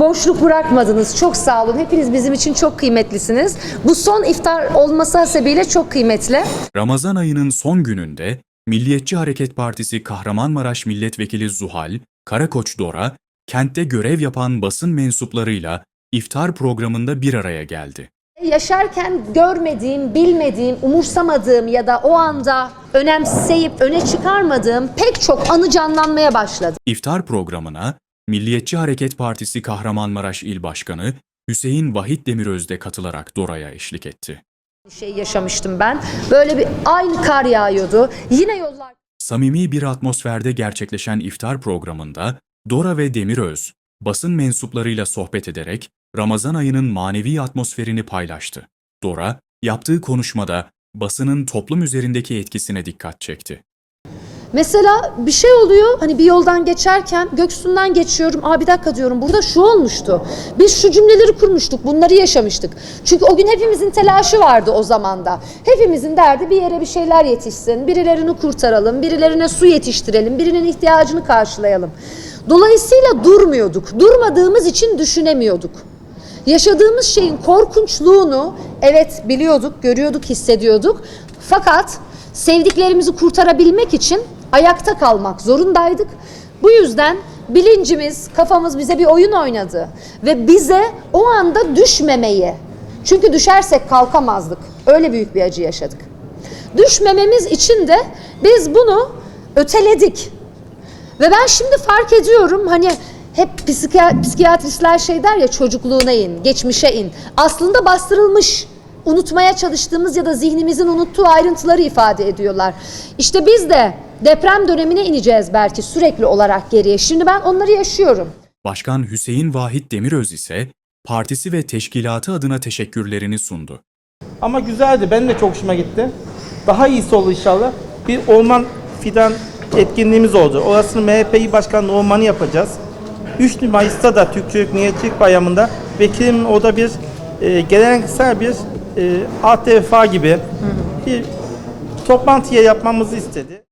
boşluk bırakmadınız. Çok sağ olun. Hepiniz bizim için çok kıymetlisiniz. Bu son iftar olması hasebiyle çok kıymetli. Ramazan ayının son gününde Milliyetçi Hareket Partisi Kahramanmaraş Milletvekili Zuhal, Karakoç Dora, kentte görev yapan basın mensuplarıyla iftar programında bir araya geldi. Yaşarken görmediğim, bilmediğim, umursamadığım ya da o anda önemseyip öne çıkarmadığım pek çok anı canlanmaya başladı. İftar programına Milliyetçi Hareket Partisi Kahramanmaraş İl Başkanı Hüseyin Vahit Demiröz de katılarak Dora'ya eşlik etti. şey yaşamıştım ben. Böyle bir aynı kar yağıyordu. Yine yollar Samimi bir atmosferde gerçekleşen iftar programında Dora ve Demiröz, basın mensuplarıyla sohbet ederek Ramazan ayının manevi atmosferini paylaştı. Dora, yaptığı konuşmada basının toplum üzerindeki etkisine dikkat çekti. Mesela bir şey oluyor hani bir yoldan geçerken Göksu'ndan geçiyorum. Aa bir dakika diyorum burada şu olmuştu. Biz şu cümleleri kurmuştuk bunları yaşamıştık. Çünkü o gün hepimizin telaşı vardı o zamanda. Hepimizin derdi bir yere bir şeyler yetişsin. Birilerini kurtaralım, birilerine su yetiştirelim, birinin ihtiyacını karşılayalım. Dolayısıyla durmuyorduk. Durmadığımız için düşünemiyorduk. Yaşadığımız şeyin korkunçluğunu evet biliyorduk, görüyorduk, hissediyorduk. Fakat sevdiklerimizi kurtarabilmek için ayakta kalmak zorundaydık. Bu yüzden bilincimiz, kafamız bize bir oyun oynadı ve bize o anda düşmemeyi. Çünkü düşersek kalkamazdık. Öyle büyük bir acı yaşadık. Düşmememiz için de biz bunu öteledik. Ve ben şimdi fark ediyorum hani hep psikiyat- psikiyatristler şey der ya çocukluğuna in, geçmişe in. Aslında bastırılmış, unutmaya çalıştığımız ya da zihnimizin unuttuğu ayrıntıları ifade ediyorlar. İşte biz de deprem dönemine ineceğiz belki sürekli olarak geriye. Şimdi ben onları yaşıyorum. Başkan Hüseyin Vahit Demiröz ise partisi ve teşkilatı adına teşekkürlerini sundu. Ama güzeldi. Benim de çok hoşuma gitti. Daha iyisi olur inşallah. Bir orman fidan etkinliğimiz oldu. Orasını MHP'yi başkanlığı ormanı yapacağız. 3 Mayıs'ta da Türk Çocuk Milliyetçilik Bayramı'nda vekilim orada bir e, geleneksel bir e, ATFA gibi bir toplantı yapmamızı istedi.